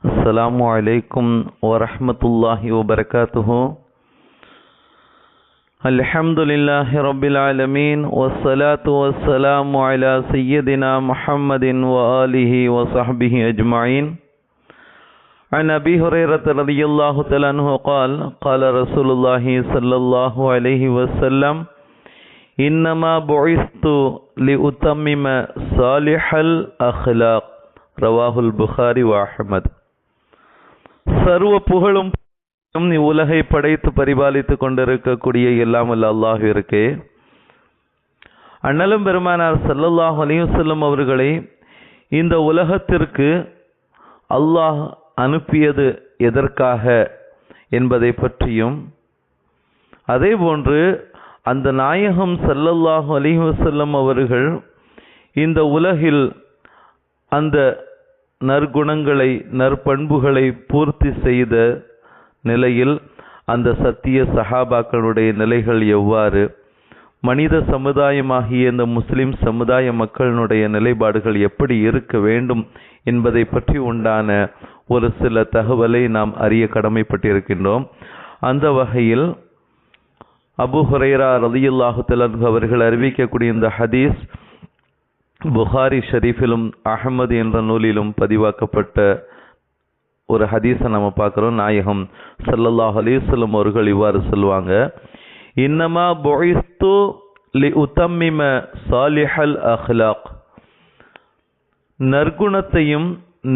السلام عليكم ورحمة الله وبركاته. الحمد لله رب العالمين والصلاة والسلام على سيدنا محمد وآله وصحبه أجمعين. عن أبي هريرة رضي الله تعالى عنه قال قال رسول الله صلى الله عليه وسلم إنما بعثت لأتمم صالح الأخلاق رواه البخاري وأحمد. சர்வ புகழும் உலகை படைத்து பரிபாலித்து கொண்டிருக்கக்கூடிய இல்லாமல் அல்லாஹ் இருக்கே அண்ணலும் பெருமானார் சல்லல்லாஹ் அலைஹி அவர்களை இந்த உலகத்திற்கு அல்லாஹ் அனுப்பியது எதற்காக என்பதை பற்றியும் அதே போன்று அந்த நாயகம் சல்லல்லாஹு அலைஹி அவர்கள் இந்த உலகில் அந்த நற்குணங்களை நற்பண்புகளை பூர்த்தி செய்த நிலையில் அந்த சத்திய சஹாபாக்களுடைய நிலைகள் எவ்வாறு? மனித சமுதாயமாகிய இந்த முஸ்லிம் சமுதாய மக்களினுடைய நிலைப்பாடுகள் எப்படி இருக்க வேண்டும் என்பதை பற்றி உண்டான ஒரு சில தகவலை நாம் அறிய கடமைப்பட்டிருக்கின்றோம். அந்த வகையில் அபு ஹுரைரா ரதியுல்லாஹு தஆலா அவர்கள் அறிவிக்கக்கூடிய இந்த ஹதீஸ் புகாரி ஷரீஃபிலும் அகமது என்ற நூலிலும் பதிவாக்கப்பட்ட ஒரு ஹதீஸை நம்ம பார்க்குறோம் நாயகம் சல்லல்லாஹ் அலைஹி அவர்கள் இவ்வாறு சொல்லுவாங்க இன்னமா பொய்ஸ்து லி உத்தம்மிம சாலிஹல் அஹ்லாக். நற்குணத்தையும்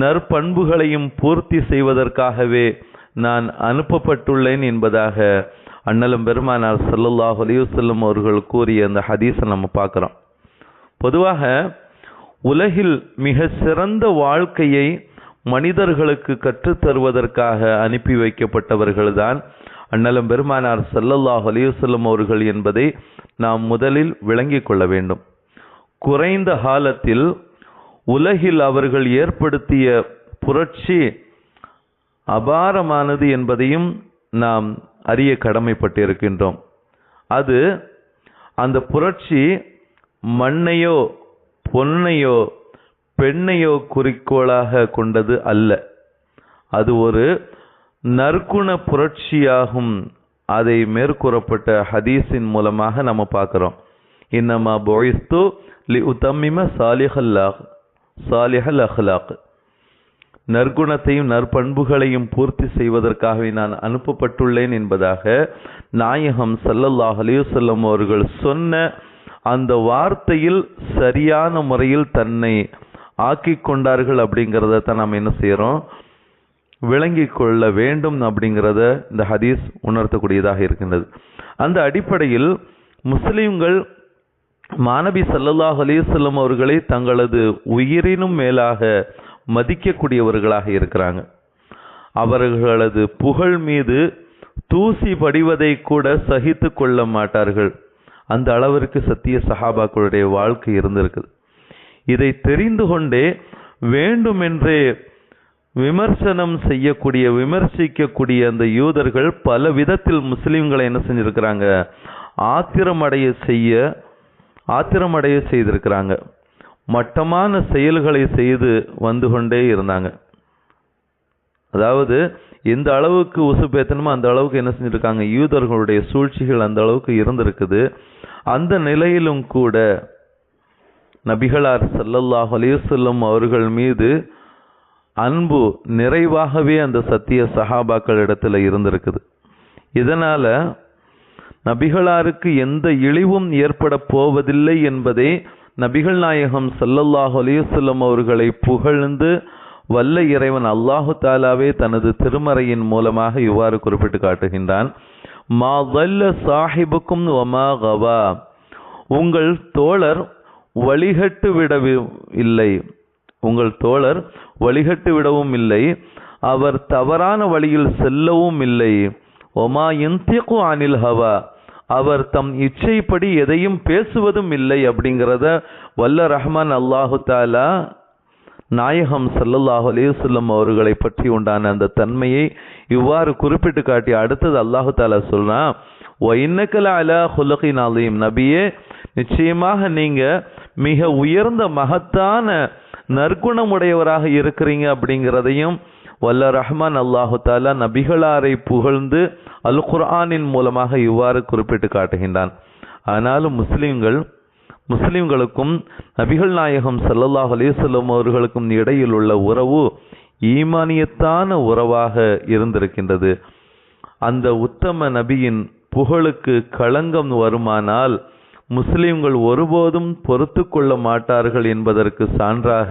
நற்பண்புகளையும் பூர்த்தி செய்வதற்காகவே நான் அனுப்பப்பட்டுள்ளேன் என்பதாக அண்ணலம் பெருமானார் ஸல்லல்லாஹு அலைஹி அவர்கள் கூறிய அந்த ஹதீஸை நம்ம பார்க்குறோம். பொதுவாக உலகில் மிக சிறந்த வாழ்க்கையை மனிதர்களுக்கு கற்றுத்தருவதற்காக அனுப்பி வைக்கப்பட்டவர்கள்தான் அண்ணலம் பெருமானார் சல்லல்லாஹ் அலைஹி அவர்கள் என்பதை நாம் முதலில் விளங்கிக் கொள்ள வேண்டும். குறைந்த காலத்தில் உலகில் அவர்கள் ஏற்படுத்திய புரட்சி அபாரமானது என்பதையும் நாம் அறிய கடமைப்பட்டிருக்கின்றோம். அது அந்த புரட்சி மண்ணையோ பொன்னையோ பெண்ணையோ குறிக்கோளாக கொண்டது அல்ல. அது ஒரு நற்குண புரட்சியாகும். அதை மேற்கூறப்பட்ட ஹதீஸின் மூலமாக நம்ம பார்க்குறோம். இன்னமா பொய்ஸ்து லி உத்தமிம சாலிஹல்லாஹ் சாலிஹல் அஹ்லாக். நற்குணத்தையும் நற்பண்புகளையும் பூர்த்தி செய்வதற்காகவே நான் அனுப்பப்பட்டுள்ளேன் என்பதாக நாயகம் சல்லல்லாஹ் அலைஹி அவர்கள் சொன்ன அந்த வார்த்தையில் சரியான முறையில் தன்னை ஆக்கி கொண்டார்கள் அப்படிங்கிறத தான் நாம் என்ன செய்கிறோம் விளங்கிக் கொள்ள வேண்டும் அப்படிங்கிறத இந்த ஹதீஸ் உணர்த்தக்கூடியதாக இருக்கின்றது. அந்த அடிப்படையில் முஸ்லீம்கள் மாணவி சல்லல்லாஹ் அலிசல்லம் அவர்களை தங்களது உயிரினும் மேலாக மதிக்கக்கூடியவர்களாக இருக்கிறாங்க. அவர்களது புகழ் மீது தூசி படிவதை கூட சகித்து கொள்ள மாட்டார்கள். அந்த அளவிற்கு சத்திய சஹாபாக்களுடைய வாழ்க்கை இருந்திருக்குது. இதை தெரிந்து கொண்டே வேண்டுமென்றே விமர்சனம் செய்யக்கூடிய விமர்சிக்கக்கூடிய அந்த யூதர்கள் பல விதத்தில் முஸ்லீம்களை என்ன செஞ்சுருக்கிறாங்க? ஆத்திரமடைய செய்ய ஆத்திரமடைய செய்திருக்கிறாங்க. மட்டமான செயல்களை செய்து வந்து கொண்டே இருந்தாங்க. அதாவது எந்த அளவுக்கு உசுப்பேத்தனமோ அந்த அளவுக்கு என்ன செஞ்சுருக்காங்க? யூதர்களுடைய சூழ்ச்சிகள் அந்த அளவுக்கு இருந்திருக்குது. அந்த நிலையிலும் கூட நபிகளார் சல்லல்லாஹ் அலையுசல்லம் அவர்கள் மீது அன்பு நிறைவாகவே அந்த சத்திய சஹாபாக்கள் இடத்துல இருந்திருக்குது. இதனால் நபிகளாருக்கு எந்த இழிவும் ஏற்பட போவதில்லை என்பதை நபிகள் நாயகம் சல்லல்லாஹ் அலையுசல்லம் அவர்களை புகழ்ந்து வல்ல இறைவன் அல்லாஹு தாலாவே தனது திருமறையின் மூலமாக இவ்வாறு குறிப்பிட்டு காட்டுகின்றான். மா வல்ல சாஹிபுக்கும் ஒமா கவா. உங்கள் தோழர் வழிகட்டு விடவும் இல்லை. உங்கள் தோழர் வழிகட்டு விடவும் இல்லை. அவர் தவறான வழியில் செல்லவும் இல்லை. ஒமா இந்திகு அனில் ஹவா. அவர் தம் இச்சைப்படி எதையும் பேசுவதும் இல்லை அப்படிங்கிறத வல்ல ரஹ்மான் அல்லாஹு தாலா நாயகம் சல்லல்லாஹு அலேசல்லம் அவர்களை பற்றி உண்டான அந்த தன்மையை இவ்வாறு குறிப்பிட்டு காட்டி அடுத்தது அல்லாஹு தாலா சொல்றா ஒன்னக்கல அலா ஹுலகின் அலீம். நபியே நிச்சயமாக நீங்க மிக உயர்ந்த மகத்தான நற்குணமுடையவராக இருக்கிறீங்க அப்படிங்கிறதையும் வல்ல ரஹ்மான் அல்லாஹு தாலா நபிகளாரை புகழ்ந்து அல் குர்ஆனின் மூலமாக இவ்வாறு குறிப்பிட்டு காட்டுகின்றான். ஆனாலும் முஸ்லிம்கள் முஸ்லிம்களுக்கும் நபிகள் நாயகம் சல்லல்லாஹ் அலிசல்லம் அவர்களுக்கும் இடையில் உள்ள உறவு ஈமானியத்தான உறவாக இருந்திருக்கின்றது. அந்த உத்தம நபியின் புகழுக்கு களங்கம் வருமானால் முஸ்லிம்கள் ஒருபோதும் பொறுத்து கொள்ள மாட்டார்கள் என்பதற்கு சான்றாக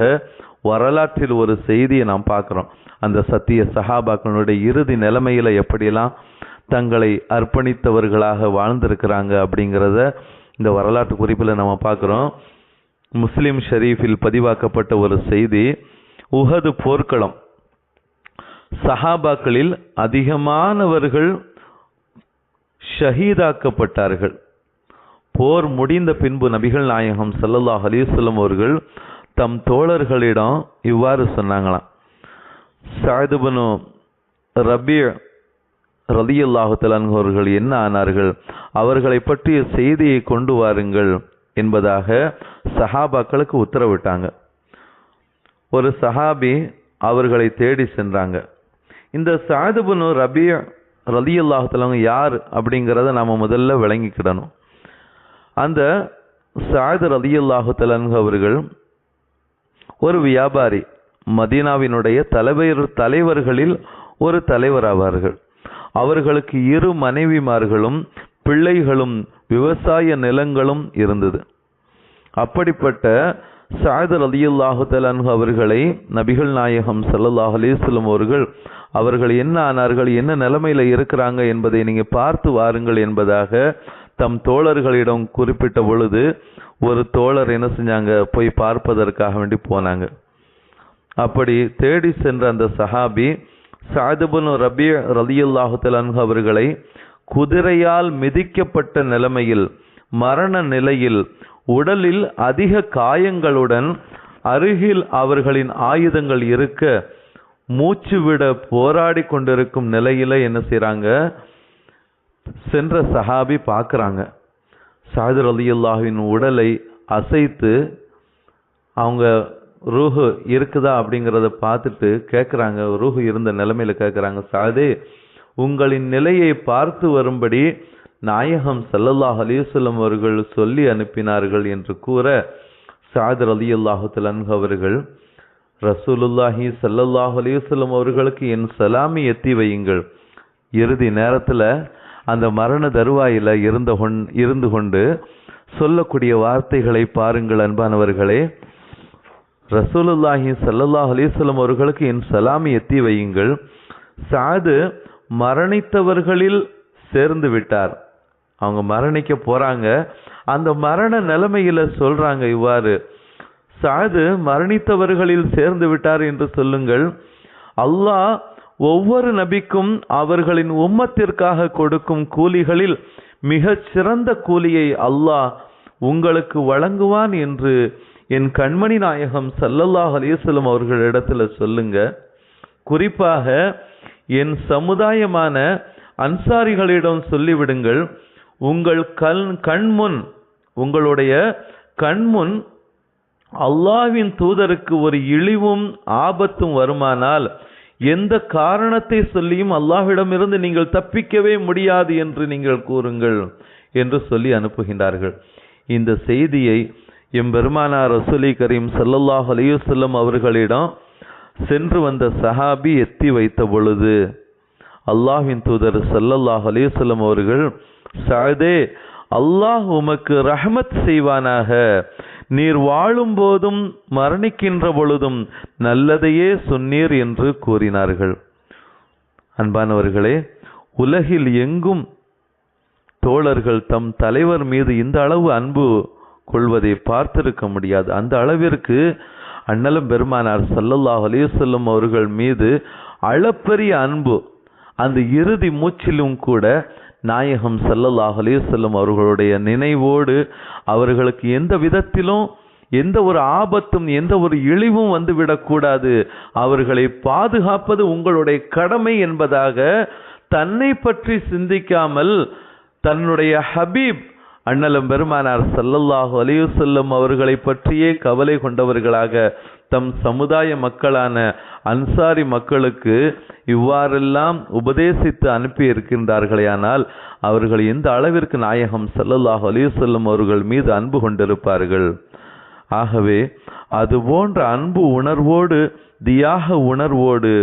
வரலாற்றில் ஒரு செய்தியை நாம் பார்க்குறோம். அந்த சத்திய சஹாபாக்களுடைய இறுதி நிலைமையில் எப்படியெல்லாம் தங்களை அர்ப்பணித்தவர்களாக வாழ்ந்திருக்கிறாங்க அப்படிங்கிறத இந்த வரலாற்று குறிப்பில் நம்ம பார்க்குறோம். முஸ்லீம் ஷரீஃபில் பதிவாக்கப்பட்ட ஒரு செய்தி உஹது போர்க்களம். சஹாபாக்களில் அதிகமானவர்கள் ஷஹீதாக்கப்பட்டார்கள். போர் முடிந்த பின்பு நபிகள் நாயகம் சல்லல்லாஹ் அலிசல்லம் அவர்கள் தம் தோழர்களிடம் இவ்வாறு சொன்னாங்களாம். சாயதுபனு ரபி ரலியல்லாஹு அவர்கள் என்ன ஆனார்கள்? அவர்களை பற்றிய செய்தியை கொண்டு வாருங்கள் என்பதாக சஹாபாக்களுக்கு உத்தரவிட்டாங்க. ஒரு சஹாபி அவர்களை தேடி சென்றாங்க. இந்த சாதுபுனு ரபி ரலியல்லாஹு யார் அப்படிங்கிறத நாம் முதல்ல விளங்கிக்கிடணும். அந்த சாது ரதியுல்லாஹுத்தலன்கு அவர்கள் ஒரு வியாபாரி மதீனாவினுடைய தலைவர் தலைவர்களில் ஒரு தலைவர் ஆவார்கள். அவர்களுக்கு இரு மனைவிமார்களும் பிள்ளைகளும் விவசாய நிலங்களும் இருந்தது. அப்படிப்பட்ட சாயது ரலியல்லாஹு தலான்ஹு அவர்களை நபிகள் நாயகம் ஸல்லல்லாஹு அலிஸ்லம் அவர்கள் அவர்கள் என்ன ஆனார்கள் என்ன நிலைமையில் இருக்கிறாங்க என்பதை நீங்கள் பார்த்து வாருங்கள் என்பதாக தம் தோழர்களிடம் குறிப்பிட்ட பொழுது ஒரு தோழர் என்ன செஞ்சாங்க போய் பார்ப்பதற்காக வேண்டி போனாங்க. அப்படி தேடி சென்ற அந்த சஹாபி சாதுபுன் ரபி ரலியல்லாஹு அவர்களை குதிரையால் மிதிக்கப்பட்ட நிலைமையில் மரண நிலையில் உடலில் அதிக காயங்களுடன் அருகில் அவர்களின் ஆயுதங்கள் இருக்க மூச்சு விட போராடி கொண்டிருக்கும் நிலையில என்ன செய்கிறாங்க சென்ற சஹாபி பார்க்குறாங்க சாதர் அலியுல்லாஹின் உடலை அசைத்து அவங்க ரூஹு இருக்குதா அப்படிங்கிறத பார்த்துட்டு கேட்குறாங்க ரூஹு இருந்த நிலைமையில் கேட்குறாங்க சாதே உங்களின் நிலையை பார்த்து வரும்படி நாயகம் சல்லல்லாஹ் அலிசல்லம் அவர்கள் சொல்லி அனுப்பினார்கள் என்று கூற சாதர் அலி அல்லாஹு அவர்கள் ரசூலுல்லாஹி சல்லல்லாஹ் அலைஹி அவர்களுக்கு என் சலாமி எத்தி வையுங்கள். இறுதி நேரத்தில் அந்த மரண தருவாயில் இருந்த கொண் இருந்து கொண்டு சொல்லக்கூடிய வார்த்தைகளை பாருங்கள் அன்பானவர்களே. ரசூலுல்லாஹி சல்லல்லாஹ் அலைஹி அவர்களுக்கு என் சலாமி எத்தி வையுங்கள். சாது மரணித்தவர்களில் சேர்ந்து விட்டார். அவங்க மரணிக்க போகிறாங்க அந்த மரண நிலைமையில் சொல்கிறாங்க இவ்வாறு. சாது மரணித்தவர்களில் சேர்ந்து விட்டார் என்று சொல்லுங்கள். அல்லாஹ் ஒவ்வொரு நபிக்கும் அவர்களின் உம்மத்திற்காக கொடுக்கும் கூலிகளில் மிகச் சிறந்த கூலியை அல்லாஹ் உங்களுக்கு வழங்குவான் என்று என் கண்மணி நாயகம் சல்லல்லாஹ் அலிசல்லம் அவர்களிடத்தில் சொல்லுங்க. குறிப்பாக என் சமுதாயமான அன்சாரிகளிடம் சொல்லிவிடுங்கள். உங்கள் கண் கண்முன் உங்களுடைய கண்முன் அல்லாஹ்வின் தூதருக்கு ஒரு இழிவும் ஆபத்தும் வருமானால் எந்த காரணத்தை சொல்லியும் அல்லாஹ்விடமிருந்து நீங்கள் தப்பிக்கவே முடியாது என்று நீங்கள் கூறுங்கள் என்று சொல்லி அனுப்புகின்றார்கள். இந்த செய்தியை எம்பெருமானார் ரசூலி கரீம் சல்லல்லாஹ் அலையுசல்லம் அவர்களிடம் சென்று வந்த சஹாபி எத்தி வைத்த பொழுது அல்லாஹின் தூதர் சல்லல்லாஹ் அலையுசல்லம் அவர்கள் சாதே அல்லாஹ் உமக்கு ரஹமத் செய்வானாக. நீர் வாழும் போதும் மரணிக்கின்ற பொழுதும் நல்லதையே சொன்னீர் என்று கூறினார்கள். அன்பானவர்களே உலகில் எங்கும் தோழர்கள் தம் தலைவர் மீது இந்த அளவு அன்பு கொள்வதை பார்த்திருக்க முடியாது. அந்த அளவிற்கு அண்ணலும் பெருமானார் சல்லல்லாஹ் அலையுசல்லம் அவர்கள் மீது அளப்பரிய அன்பு அந்த இறுதி மூச்சிலும் கூட நாயகம் சல்லல்லாஹ் அலையுசல்லம் அவர்களுடைய நினைவோடு அவர்களுக்கு எந்த விதத்திலும் எந்த ஒரு ஆபத்தும் எந்த ஒரு இழிவும் வந்து விடக்கூடாது அவர்களை பாதுகாப்பது உங்களுடைய கடமை என்பதாக தன்னை பற்றி சிந்திக்காமல் தன்னுடைய ஹபீப் அண்ணலம் பெருமானார் சல்லல்லாஹு அலையு செல்லும் அவர்களை பற்றியே கவலை கொண்டவர்களாக தம் சமுதாய மக்களான அன்சாரி மக்களுக்கு இவ்வாறெல்லாம் உபதேசித்து அனுப்பி இருக்கின்றார்களே ஆனால் அவர்கள் எந்த அளவிற்கு நாயகம் சல்லல்லாஹு அலையு செல்லும் அவர்கள் மீது அன்பு கொண்டிருப்பார்கள்? ஆகவே அது போன்ற அன்பு உணர்வோடு தியாக உணர்வோடு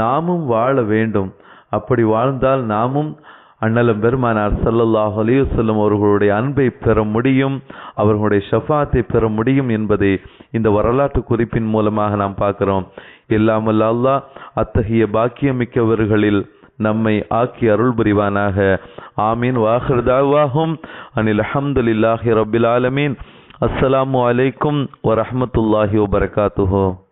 நாமும் வாழ வேண்டும். அப்படி வாழ்ந்தால் நாமும் அண்ணலும் பெருமானார் சல்லல்லாஹ் அலைஹி அவர்களுடைய அன்பை பெற முடியும் அவர்களுடைய ஷஃபாத்தை பெற முடியும் என்பதை இந்த வரலாற்று குறிப்பின் மூலமாக நாம் பார்க்கிறோம். இல்லாமல் அல்லாஹ் அத்தகைய பாக்கியமிக்கவர்களில் நம்மை ஆக்கி அருள் புரிவானாக. ஆமீன். வாஹர்தாவாகும் அனில் அஹம்துலில்லாஹி ரபில் ஆலமீன். அஸ்ஸலாமு அலைக்கும் வரஹ்மத்துல்லாஹி வபரகாத்துஹோ.